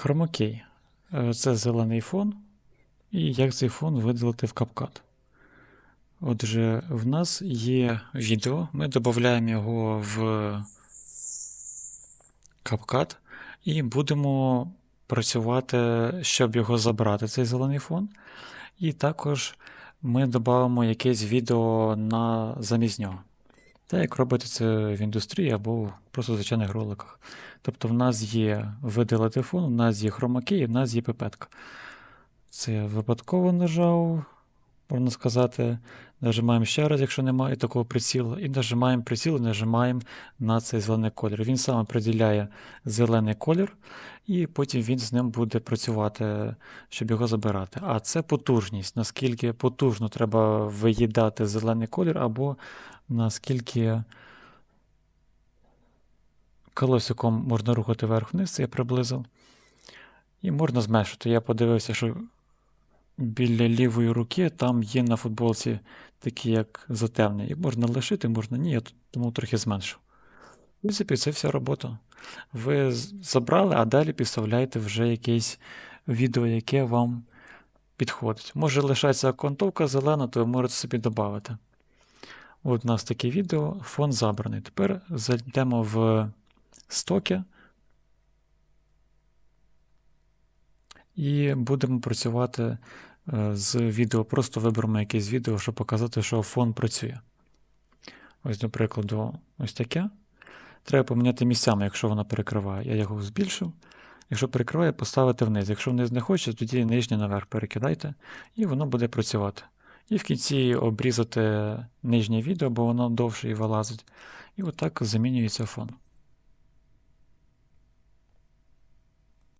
Хромакей. Е, Це зелений фон. І як цей фон видалити в CapCut. Отже, в нас є відео, ми додаємо його в CapCut і будемо працювати, щоб його забрати, цей зелений фон. І також ми додамо якесь відео на замість нього. Так як робити це в індустрії або просто в звичайних роликах. Тобто в нас є видалити фон, у нас є хромакей, в нас є пипетка. Це я випадково нажав, можна сказати. Нажимаємо ще раз, якщо немає такого прицілу, і нажимаємо приціл, і нажимаємо на цей зелений колір. Він сам определяє зелений колір, і потім він з ним буде працювати, щоб його забирати. А це потужність, наскільки потужно треба виїдати зелений колір, або наскільки колесиком можна рухати вверх-вниз, це я приблизив. І можна зменшити. Я подивився, що біля лівої руки там є на футболці такі, як затемний. Їх можна лишити, можна ні, я тому трохи зменшив. В принципі, це вся робота. Ви забрали, а далі підставляєте вже якесь відео, яке вам підходить. Може лишається окантовка зелена, то ви можете собі додати. От у нас таке відео, фон забраний. Тепер зайдемо в стоки і будемо працювати е, з відео. Просто виберемо якесь відео, щоб показати, що фон працює. Ось, до прикладу, ось таке. Треба поміняти місцями, якщо воно перекриває. Я його збільшив. Якщо перекриває, поставити вниз. Якщо вниз не хоче, тоді нижнє наверх перекидайте, і воно буде працювати. І в кінці обрізати нижнє відео, бо воно довше і вилазить. І отак замінюється фон.